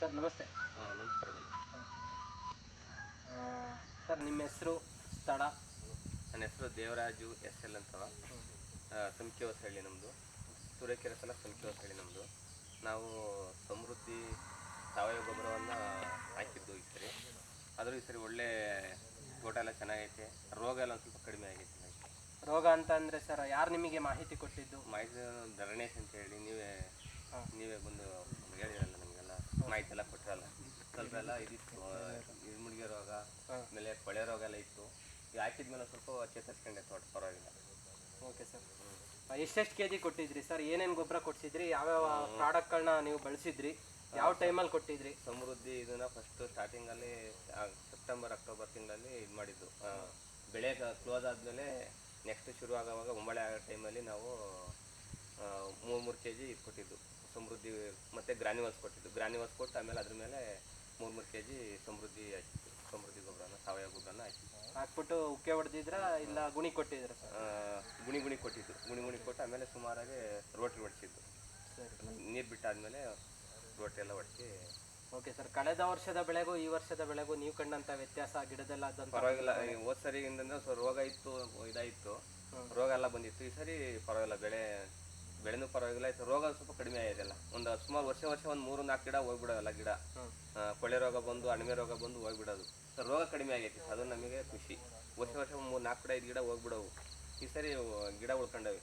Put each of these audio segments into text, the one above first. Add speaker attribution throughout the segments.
Speaker 1: Sir ನಮಸ್ತೆ.
Speaker 2: ಹಾಂ ನಮಸ್ಕಾರ
Speaker 1: ಸರ್ ನಿಮ್ಮ ಹೆಸರು ಸ್ಥಳ?
Speaker 2: ನನ್ನ ಹೆಸರು ದೇವರಾಜು ಎಸ್ ಎಲ್ ಅಂತವ. ಸಂಖ್ಯೆ ಹೊಸಹಳ್ಳಿ ನಮ್ಮದು ಸೂರ್ಯಕೆರೆ ಸಲ ಸಂಖ್ಯೆ ಹೊಸಹಳ್ಳಿ ನಮ್ಮದು ನಾವು ಸಮೃದ್ಧಿ ಸಾವಯವ ಗೊಬ್ಬರವನ್ನು ಹಾಕಿದ್ದು ಈ ಸರಿ. ಆದರೂ ಈ ಸರಿ ಒಳ್ಳೆ ತೋಟ ಎಲ್ಲ ಚೆನ್ನಾಗೈತೆ. ರೋಗ ಎಲ್ಲ ಒಂದು ಸ್ವಲ್ಪ ಕಡಿಮೆ ಆಗೈತೆ
Speaker 1: ರೋಗ ಅಂತ ಅಂದರೆ ಸರ್ ಯಾರು ನಿಮಗೆ ಮಾಹಿತಿ ಕೊಟ್ಟಿದ್ದು?
Speaker 2: ಮಾಹಿತಿ ಧರಣೇಶ್ ಅಂತ ಹೇಳಿ ನೀವೇ ನೀವೇ ಬಂದು ಹೇಳಿರಲ್ಲ ನಮಗೆಲ್ಲ ಮಾಹಿತಿ ಎಲ್ಲ ಕೊಟ್ಟಿರಲ್ಲ ಸ್ವಲ್ಪ ಎಲ್ಲ ಇದಿತ್ತು ಇರ್ಮುಡಿಗೆ ರೋಗ. ಆಮೇಲೆ ಕೊಳೆ ರೋಗ ಎಲ್ಲ ಇತ್ತು. ಇದು ಹಾಕಿದ್ಮೇಲೆ ಸ್ವಲ್ಪ ಚೇತರಿಸ್ಕೊಂಡೆ ತೋಟ ಪರವಾಗಿಲ್ಲ.
Speaker 1: Okay sir. ಎಷ್ಟೆಷ್ಟು ಕೆ ಜಿ ಕೊಟ್ಟಿದ್ರಿ ಸರ್? ಏನೇನು ಗೊಬ್ಬರ ಕೊಟ್ಟಿದ್ರಿ ಯಾವ್ಯಾವ ಪ್ರಾಡಕ್ಟ್ಗಳನ್ನ ನೀವು ಬಳಸಿದ್ರಿ? ಯಾವ ಟೈಮಲ್ಲಿ ಕೊಟ್ಟಿದ್ರಿ?
Speaker 2: ಸಮೃದ್ಧಿ ಇದನ್ನ ಫಸ್ಟ್ ಸ್ಟಾರ್ಟಿಂಗಲ್ಲಿ ಸೆಪ್ಟೆಂಬರ್ ಅಕ್ಟೋಬರ್ ತಿಂಗಳಲ್ಲಿ ಇದು ಮಾಡಿದ್ದು. ಬೆಳೆ ಕ್ಲೋಸ್ ಆದಮೇಲೆ ನೆಕ್ಸ್ಟ್ ಶುರು ಆಗೋವಾಗ ಒಂಬಳೆ ಆಗೋ ಟೈಮಲ್ಲಿ ನಾವು ಮೂರು ಮೂರು ಕೆ ಜಿ ಇದು ಕೊಟ್ಟಿದ್ದು. ಸಮೃದ್ಧಿ ಮತ್ತು ಗ್ರಾನ್ಯುವಲ್ಸ್ ಕೊಟ್ಟಿದ್ದು. ಗ್ರಾನ್ಯುವಲ್ಸ್ ಕೊಟ್ಟು ಆಮೇಲೆ ಅದ್ರ ಮೇಲೆ ಮೂರು ಮೂರು ಕೆ ಜಿ ಸಮೃದ್ಧಿ ಹಾಕಿದ್ದು. ಸಮೃದ್ಧಿ ಗೊಬ್ಬರನ ಸಾವಯವ ಗೊಬ್ಬರನ ಹಾಕಿದ್ದು.
Speaker 1: ಹಾಕ್ಬಿಟ್ಟು ಉಕ್ಕೆ ಹೊಡೆದಿದ್ರ ಇಲ್ಲ ಗುಣಿ ಕೊಟ್ಟಿದ್ರ
Speaker 2: ಗುಣಿ ಗುಣಿ ಕೊಟ್ಟಿದ್ದು. ಗುಣಿ ಗುಣಿ ಕೊಟ್ಟು ಆಮೇಲೆ ಸುಮಾರಾಗಿ ರೋಟ್ರಿ ಹೊಡಿಸಿದ್ದು ನೀರ್ ಬಿಟ್ಟಾದ್ಮೇಲೆ ರೋಟ್ರಿ ಎಲ್ಲ ಹೊಡಿಸಿ
Speaker 1: ಓಕೆ ಸರ್. ಕಳೆದ ವರ್ಷದ ಬೆಳೆಗೂ ಈ ವರ್ಷದ ಬೆಳೆಗೂ ನೀವು ಕಂಡಂತ ವ್ಯತ್ಯಾಸ ಗಿಡದೆಲ್ಲ
Speaker 2: ಪರವಾಗಿಲ್ಲ. ಹೋದ್ ಸರಿ ಇಂದ ಸ್ವಲ್ಪ ರೋಗ ಇತ್ತು ಇದಾಯಿತು. ರೋಗ ಎಲ್ಲ ಬಂದಿತ್ತು. ಈ ಸರಿ ಪರವಾಗಿಲ್ಲ. ಬೆಳೆ ಬೆಳೆನೂ ಪರವಾಗಿಲ್ಲ ಇತ್ತು ರೋಗ ಸ್ವಲ್ಪ ಕಡಿಮೆ ಆಗಿದೆಲ್ಲ ಒಂದು ಸುಮಾರು ವರ್ಷ ವರ್ಷ ಒಂದು ಮೂರು ನಾಲ್ಕು ಗಿಡ ಹೋಗ್ಬಿಡೋಲ್ಲ ಗಿಡ. ಕೊಳೆ ರೋಗ ಬಂದು ಅಣಿಮೆ ರೋಗ ಬಂದು ಹೋಗ್ಬಿಡೋದು. ಸರ್ ರೋಗ ಕಡಿಮೆ ಆಗೈತಿ ಅದು ನಮಗೆ ಖುಷಿ. ವರ್ಷ ವರ್ಷ ಮೂರು ನಾಲ್ಕು ಗಿಡ ಐದು ಗಿಡ ಹೋಗ್ಬಿಡವು. ಈ ಸರಿ ಗಿಡ ಉಳ್ಕೊಂಡವೆ.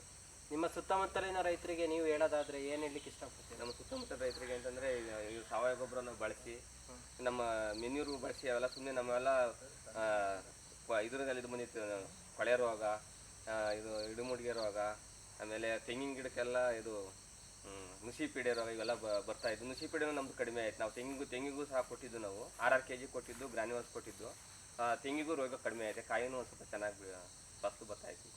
Speaker 1: ನಿಮ್ಮ ಸುತ್ತಮುತ್ತಲಿನ ರೈತರಿಗೆ ನೀವು ಹೇಳೋದಾದ್ರೆ ಏನು ಹೇಳಲಿಕ್ಕೆ ಇಷ್ಟಪಡ್ತೀವಿ
Speaker 2: ನಮ್ಮ ಸುತ್ತಮುತ್ತ ರೈತರಿಗೆ ಅಂತಂದರೆ ಈ ಸಾವಯವ ಗೊಬ್ಬರನ ಬಳಸಿ ನಮ್ಮ ಮೆನ್ಯೂರು ಬಳಸಿ ಅವೆಲ್ಲ ಸುಮ್ಮನೆ ನಮ್ಮೆಲ್ಲ ಇದ್ರಲ್ಲಿ ಇದು ಬಂದಿತ್ತು ಕೊಳೆ ರೋಗ ಇದು ಇಡುಮುಡಿಗೆ ರೋಗ ಆಮೇಲೆ ತೆಂಗಿನ ಗಿಡಕ್ಕೆಲ್ಲ ಇದು ನುಸಿ ಪೀಡೆ ರೋಗ ಇವೆಲ್ಲ ಬರ್ತಾ ಇದ್ದು ನುಸಿ ಪೀಡೆನೂ ನಮ್ದು ಕಡಿಮೆ ಆಯ್ತು. ನಾವು ತೆಂಗಿಗೂ ತೆಂಗಿಗೂ ಸಹ ಕೊಟ್ಟಿದ್ದು ನಾವು. ಆರ್ ಆರ್ ಕೆ ಜಿ ಕೊಟ್ಟಿದ್ದು ಗ್ರಾನ್ಯುವಲ್ಸ್ ಕೊಟ್ಟಿದ್ದು. ತೆಂಗಿಗೂ ರೋಗ ಕಡಿಮೆ ಆಯ್ತು. ಕಾಯಿನೂ ಒಂದು ಸ್ವಲ್ಪ ಚೆನ್ನಾಗಿ ಫಸ್ಲು ಬರ್ತಾ ಇತ್ತು.